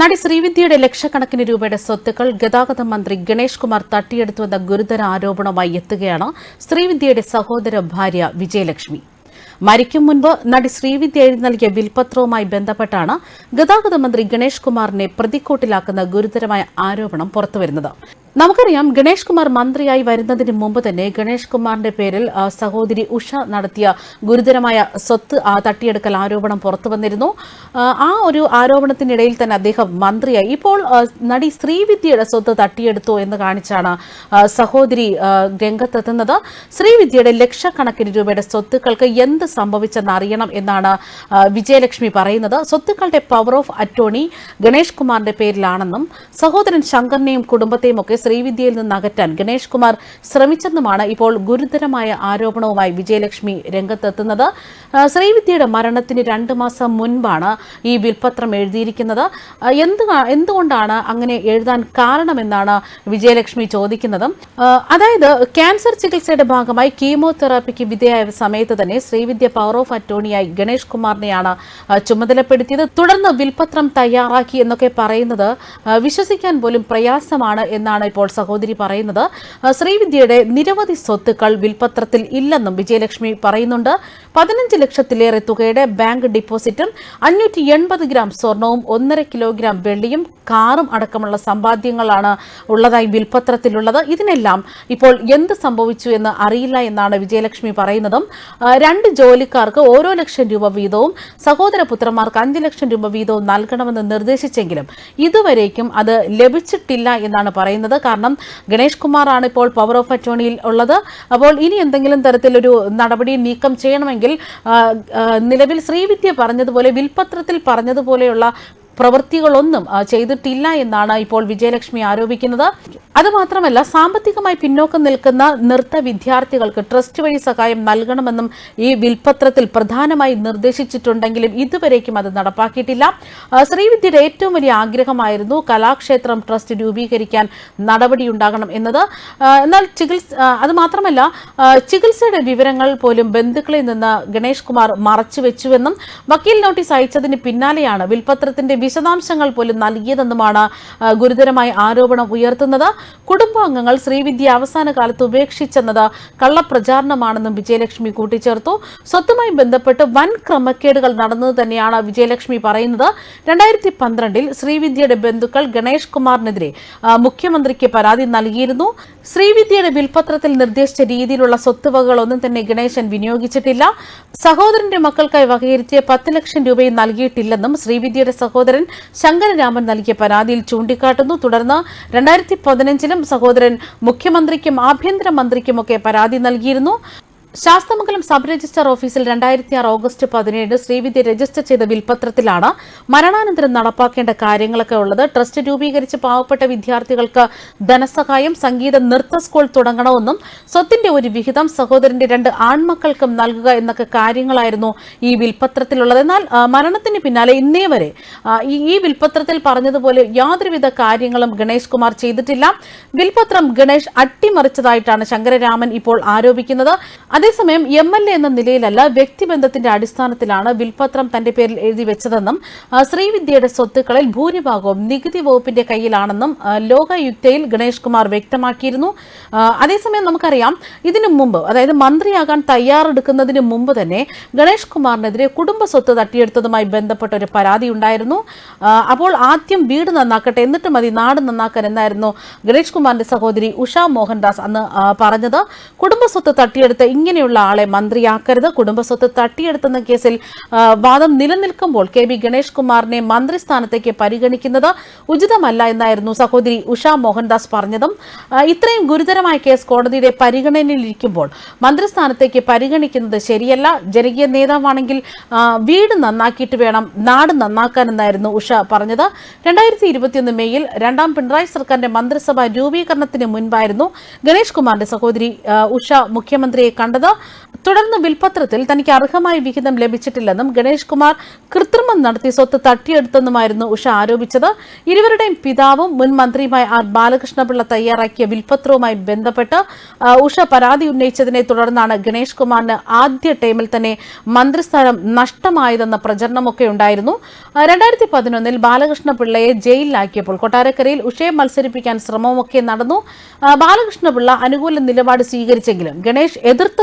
നടി ശ്രീവിദ്യയുടെ ലക്ഷക്കണക്കിന് രൂപയുടെ സ്വത്തുക്കൾ ഗതാഗത മന്ത്രി ഗണേഷ് കുമാർ തട്ടിയെടുത്തുവെന്ന ഗുരുതര ആരോപണമായി എത്തുകയാണ് ശ്രീവിദ്യയുടെ സഹോദര ഭാര്യ വിജയലക്ഷ്മി. മരിക്കും മുൻപ് നടി ശ്രീവിദ്യ എഴുതി നൽകിയ വിൽപത്രവുമായി ബന്ധപ്പെട്ടാണ് ഗതാഗത മന്ത്രി ഗണേഷ് കുമാറിനെ പ്രതിക്കൂട്ടിലാക്കുന്ന ഗുരുതരമായ ആരോപണം പുറത്തുവരുന്നത്. നമുക്കറിയാം ഗണേഷ് കുമാർ മന്ത്രിയായി വരുന്നതിന് മുമ്പ് തന്നെ ഗണേഷ് കുമാറിന്റെ പേരിൽ സഹോദരി ഉഷ നടത്തിയ ഗുരുതരമായ സ്വത്ത് തട്ടിയെടുക്കൽ ആരോപണം പുറത്തു വന്നിരുന്നു ആ, ഒരു ആരോപണത്തിനിടയിൽ തന്നെ അദ്ദേഹം മന്ത്രിയായി. ഇപ്പോൾ നടി ശ്രീവിദ്യയുടെ സ്വത്ത് തട്ടിയെടുത്തു എന്ന് കാണിച്ചാണ് സഹോദരി രംഗത്തെത്തുന്നത് ശ്രീവിദ്യയുടെ ലക്ഷക്കണക്കിന് രൂപയുടെ സ്വത്തുക്കൾക്ക് എന്ത് സംഭവിച്ചെന്ന് അറിയണം എന്നാണ് വിജയലക്ഷ്മി പറയുന്നത്. സ്വത്തുക്കളുടെ പവർ ഓഫ് അറ്റോർണി ഗണേഷ് കുമാറിന്റെ പേരിലാണെന്നും സഹോദരൻ ശങ്കറിനെയും കുടുംബത്തെയും ഒക്കെ ശ്രീവിദ്യയിൽ നിന്ന് അകറ്റാൻ ഗണേഷ് കുമാർ ശ്രമിച്ചെന്നുമാണ് ഇപ്പോൾ ഗുരുതരമായ ആരോപണവുമായി വിജയലക്ഷ്മി രംഗത്തെത്തുന്നത്. ശ്രീവിദ്യയുടെ മരണത്തിന് രണ്ട് മാസം മുൻപാണ് ഈ വിൽപത്രം എഴുതിയിരിക്കുന്നത്. എന്ത് എന്തുകൊണ്ടാണ് അങ്ങനെ എഴുതാൻ കാരണമെന്നാണ് വിജയലക്ഷ്മി ചോദിക്കുന്നത്. അതായത് ക്യാൻസർ ചികിത്സയുടെ ഭാഗമായി കീമോതെറാപ്പിക്ക് വിധേയായ സമയത്ത് തന്നെ ശ്രീവിദ്യ പവർ ഓഫ് അറ്റോണിയായി ഗണേഷ് കുമാറിനെയാണ് ചുമതലപ്പെടുത്തിയത്. തുടർന്ന് വിൽപത്രം തയ്യാറാക്കി എന്നൊക്കെ പറയുന്നത് വിശ്വസിക്കാൻ പോലും പ്രയാസമാണ് എന്നാണ് ഇപ്പോൾ സഹോദരി പറയുന്നത്. ശ്രീവിദ്യയുടെ നിരവധി സ്വത്തുക്കൾ വിൽപത്രത്തിൽ ഇല്ലെന്നും വിജയലക്ഷ്മി പറയുന്നുണ്ട്. പതിനഞ്ച് ലക്ഷത്തിലേറെ തുകയുടെ ബാങ്ക് ഡിപ്പോസിറ്റും അഞ്ഞൂറ്റി എൺപത് ഗ്രാം സ്വർണവും ഒന്നര കിലോഗ്രാം വെള്ളിയും കാറും അടക്കമുള്ള സമ്പാദ്യങ്ങളാണ് ഉള്ളതായി വിൽപത്രത്തിലുള്ളത് ഇതിനെല്ലാം ഇപ്പോൾ എന്ത് സംഭവിച്ചു എന്ന് അറിയില്ല എന്നാണ് വിജയലക്ഷ്മി പറയുന്നതും. രണ്ട് ജോലിക്കാർക്ക് ഓരോ ലക്ഷം രൂപ വീതവും സഹോദര പുത്രന്മാർക്ക് അഞ്ച് ലക്ഷം രൂപ വീതവും നൽകണമെന്ന് നിർദ്ദേശിച്ചെങ്കിലും ഇതുവരേക്കും അത് ലഭിച്ചിട്ടില്ല എന്നാണ് പറയുന്നത്. കാരണം ഗണേഷ് കുമാറാണ് ഇപ്പോൾ പവർ ഓഫ് അറ്റോണിയിൽ ഉള്ളത്. അപ്പോൾ ഇനി എന്തെങ്കിലും തരത്തിലൊരു നടപടി നീക്കം ചെയ്യണമെങ്കിൽ ആ, നിലവിൽ ശ്രീവിദ്യ പറഞ്ഞതുപോലെ വിൽപത്രത്തിൽ പറഞ്ഞതുപോലെയുള്ള പ്രവൃത്തികളൊന്നും ചെയ്തിട്ടില്ല എന്നാണ് ഇപ്പോൾ വിജയലക്ഷ്മി ആരോപിക്കുന്നത്. അതുമാത്രമല്ല സാമ്പത്തികമായി പിന്നോക്കം നിൽക്കുന്ന നൃത്ത വിദ്യാർത്ഥികൾക്ക് ട്രസ്റ്റ് വഴി സഹായം നൽകണമെന്നും ഈ വിൽപത്രത്തിൽ പ്രധാനമായി നിർദ്ദേശിച്ചിട്ടുണ്ടെങ്കിലും ഇതുവരേക്കും അത് നടപ്പാക്കിയിട്ടില്ല. ശ്രീവിദ്യയുടെ ഏറ്റവും വലിയ ആഗ്രഹമായിരുന്നു കലാക്ഷേത്രം ട്രസ്റ്റ് രൂപീകരിക്കാൻ നടപടിയുണ്ടാകണം എന്നത്. എന്നാൽ ചികിത്സ അതുമാത്രമല്ല ചികിത്സയുടെ വിവരങ്ങൾ പോലും ബന്ധുക്കളിൽ നിന്ന് ഗണേഷ് കുമാർ മറച്ചുവെച്ചുവെന്നും വക്കീൽ നോട്ടീസ് അയച്ചതിന് പിന്നാലെയാണ് വിൽപത്രത്തിന്റെ വിശദാംശങ്ങൾ പോലും നൽകിയതെന്നുമാണ് ഗുരുതരമായ ആരോപണം ഉയർത്തുന്നത്. കുടുംബാംഗങ്ങൾ ശ്രീവിദ്യ അവസാന കാലത്ത് ഉപേക്ഷിച്ചെന്നത് കള്ളപ്രചാരണമാണെന്നും വിജയലക്ഷ്മി കൂട്ടിച്ചേർത്തു. സ്വത്തുമായി ബന്ധപ്പെട്ട് വൻ ക്രമക്കേടുകൾ നടന്നത് തന്നെയാണ് വിജയലക്ഷ്മി പറയുന്നത്. രണ്ടായിരത്തി പന്ത്രണ്ടിൽ ശ്രീവിദ്യയുടെ ബന്ധുക്കൾ ഗണേഷ് കുമാറിനെതിരെ മുഖ്യമന്ത്രിക്ക് പരാതി നൽകിയിരുന്നു. ശ്രീവിദ്യയുടെ വിൽപത്രത്തിൽ നിർദ്ദേശിച്ച രീതിയിലുള്ള സ്വത്തുവകകളൊന്നും തന്നെ ഗണേശൻ വിനിയോഗിച്ചിട്ടില്ല. സഹോദരന്റെ മക്കൾക്കായി വകയിരുത്തിയ പത്ത് ലക്ഷം രൂപയും നൽകിയിട്ടില്ലെന്നും ശ്രീവിദ്യയുടെ സഹോദരൻ ശങ്കരരാമൻ നൽകിയ പരാതിയിൽ ചൂണ്ടിക്കാട്ടുന്നു. തുടർന്ന് രണ്ടായിരത്തി പതിനഞ്ചിലും സഹോദരൻ മുഖ്യമന്ത്രിക്കും ആഭ്യന്തരമന്ത്രിക്കുമൊക്കെ പരാതി നൽകിയിരുന്നു. ശാസ്തമംഗലം സബ് രജിസ്ട്രാർ ഓഫീസിൽ രണ്ടായിരത്തി ആറ് ഓഗസ്റ്റ് പതിനേഴ് ശ്രീവിദ്യ രജിസ്റ്റർ ചെയ്ത വിൽപത്രത്തിലാണ് മരണാനന്തരം നടപ്പാക്കേണ്ട കാര്യങ്ങളൊക്കെ ഉള്ളത്. ട്രസ്റ്റ് രൂപീകരിച്ച് പാവപ്പെട്ട വിദ്യാർത്ഥികൾക്ക് ധനസഹായം സംഗീത നൃത്ത സ്കൂൾ തുടങ്ങണമെന്നും സ്വത്തിന്റെ ഒരു വിഹിതം സഹോദരന്റെ രണ്ട് ആൺമക്കൾക്കും നൽകുക എന്നൊക്കെ കാര്യങ്ങളായിരുന്നു ഈ വിൽപത്രത്തിലുള്ളത്. എന്നാൽ മരണത്തിന് പിന്നാലെ ഇന്നേ വരെ ഈ വിൽപത്രത്തിൽ പറഞ്ഞതുപോലെ യാതൊരുവിധ കാര്യങ്ങളും ഗണേഷ് കുമാർ ചെയ്തിട്ടില്ല. വിൽപത്രം ഗണേഷ് അട്ടിമറിച്ചതായിട്ടാണ് ശങ്കരരാമൻ ഇപ്പോൾ ആരോപിക്കുന്നത്. അതേസമയം എം എൽ എ എന്ന നിലയിലല്ല വ്യക്തിബന്ധത്തിന്റെ അടിസ്ഥാനത്തിലാണ് വിൽപത്രം തന്റെ പേരിൽ എഴുതി വെച്ചതെന്നും ശ്രീവിദ്യയുടെ സ്വത്തുക്കളിൽ ഭൂരിഭാഗവും നികുതി വകുപ്പിന്റെ കയ്യിലാണെന്നും ലോകയുക്തയിൽ ഗണേഷ് കുമാർ വ്യക്തമാക്കിയിരുന്നു. അതേസമയം നമുക്കറിയാം ഇതിനു മുമ്പ് അതായത് മന്ത്രിയാകാൻ തയ്യാറെടുക്കുന്നതിന് മുമ്പ് തന്നെ ഗണേഷ് കുമാറിനെതിരെ കുടുംബ സ്വത്ത് തട്ടിയെടുത്തതുമായി ബന്ധപ്പെട്ട ഒരു പരാതി ഉണ്ടായിരുന്നു. അപ്പോൾ ആദ്യം വീട് നന്നാക്കട്ടെ എന്നിട്ട് മതി നാട് നന്നാക്കാൻ എന്നായിരുന്നു ഗണേഷ് കുമാറിന്റെ സഹോദരി ഉഷ മോഹൻദാസ് അന്ന് പറഞ്ഞത്. കുടുംബ സ്വത്ത് തട്ടിയെടുത്ത ഇങ്ങനെയുള്ള ആളെ മന്ത്രിയാക്കരുത്. കുടുംബസ്വത്ത് തട്ടിയെടുത്തെന്ന കേസിൽ വാദം നിലനിൽക്കുമ്പോൾ കെ ബി ഗണേഷ് കുമാറിനെ മന്ത്രിസ്ഥാനത്തേക്ക് പരിഗണിക്കുന്നത് ഉചിതമല്ല എന്നായിരുന്നു സഹോദരി ഉഷ മോഹൻദാസ് പറഞ്ഞതും. ഇത്രയും ഗുരുതരമായ കേസ് കോടതിയുടെ പരിഗണനയിലിരിക്കുമ്പോൾ മന്ത്രിസ്ഥാനത്തേക്ക് പരിഗണിക്കുന്നത് ശരിയല്ല. ജനകീയ നേതാവാണെങ്കിൽ വീട് നന്നാക്കിയിട്ട് വേണം നാട് നന്നാക്കാൻ എന്നായിരുന്നു ഉഷ പറഞ്ഞത്. രണ്ടായിരത്തി ഇരുപത്തിയൊന്ന് മെയ്യിൽ രണ്ടാം പിണറായി സർക്കാരിന്റെ മന്ത്രിസഭ രൂപീകരണത്തിന് മുൻപായിരുന്നു ഗണേഷ് കുമാറിന്റെ സഹോദരി ഉഷ മുഖ്യമന്ത്രിയെ കണ്ടത് നൽകുന്നത് തുടർന്ന് വിൽപത്രത്തിൽ തനിക്ക് അർഹമായ വിഹിതം ലഭിച്ചിട്ടില്ലെന്നും ഗണേഷ് കുമാർ കൃത്രിമം നടത്തി സ്വത്ത് തട്ടിയെടുത്തെന്നുമായിരുന്നു ഉഷ ആരോപിച്ചത്. ഇരുവരുടെയും പിതാവും മുൻ മന്ത്രിയുമായ ആർ ബാലകൃഷ്ണപിള്ള തയ്യാറാക്കിയ വിൽപത്രവുമായി ബന്ധപ്പെട്ട് ഉഷ പരാതി ഉന്നയിച്ചതിനെ തുടർന്നാണ് ഗണേഷ് കുമാറിന് ആദ്യ ടൈമിൽ തന്നെ മന്ത്രിസ്ഥാനം നഷ്ടമായതെന്ന പ്രചരണമൊക്കെ ഉണ്ടായിരുന്നു. രണ്ടായിരത്തി പതിനൊന്നിൽ ബാലകൃഷ്ണപിള്ളയെ ജയിലിലാക്കിയപ്പോൾ കൊട്ടാരക്കരയിൽ ഉഷയെ മത്സരിപ്പിക്കാൻ ശ്രമമൊക്കെ നടന്നു. ബാലകൃഷ്ണപിള്ള അനുകൂല നിലപാട് സ്വീകരിച്ചെങ്കിലും ഗണേഷ്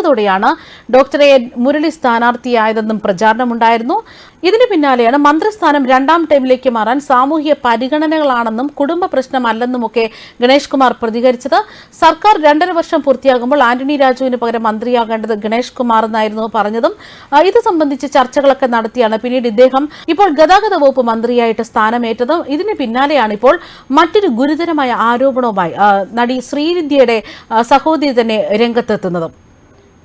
എതിർത്തതോടെയാണ് ഡോക്ടർ എ മുരളി സ്ഥാനാർത്ഥിയായതെന്നും പ്രചാരണമുണ്ടായിരുന്നു. ഇതിന് പിന്നാലെയാണ് മന്ത്രിസ്ഥാനം രണ്ടാം ടൈമിലേക്ക് മാറാൻ സാമൂഹിക പരിഗണനകളാണെന്നും കുടുംബ പ്രശ്നമല്ലെന്നുമൊക്കെ ഗണേഷ് കുമാർ പ്രതികരിച്ചത്. സർക്കാർ രണ്ടര വർഷം പൂർത്തിയാകുമ്പോൾ ആന്റണി രാജുവിന് പകരം മന്ത്രിയാകേണ്ടത് ഗണേഷ് കുമാർ എന്നായിരുന്നു പറഞ്ഞതും. ഇത് സംബന്ധിച്ച് ചർച്ചകളൊക്കെ നടത്തിയാണ് പിന്നീട് ഇദ്ദേഹം ഇപ്പോൾ ഗതാഗത വകുപ്പ് മന്ത്രിയായിട്ട് സ്ഥാനമേറ്റതും. ഇതിന് പിന്നാലെയാണ് ഇപ്പോൾ മറ്റൊരു ഗുരുതരമായ ആരോപണവുമായി നടി ശ്രീവിദ്യയുടെ സഹോദരി തന്നെ രംഗത്തെത്തുന്നതും.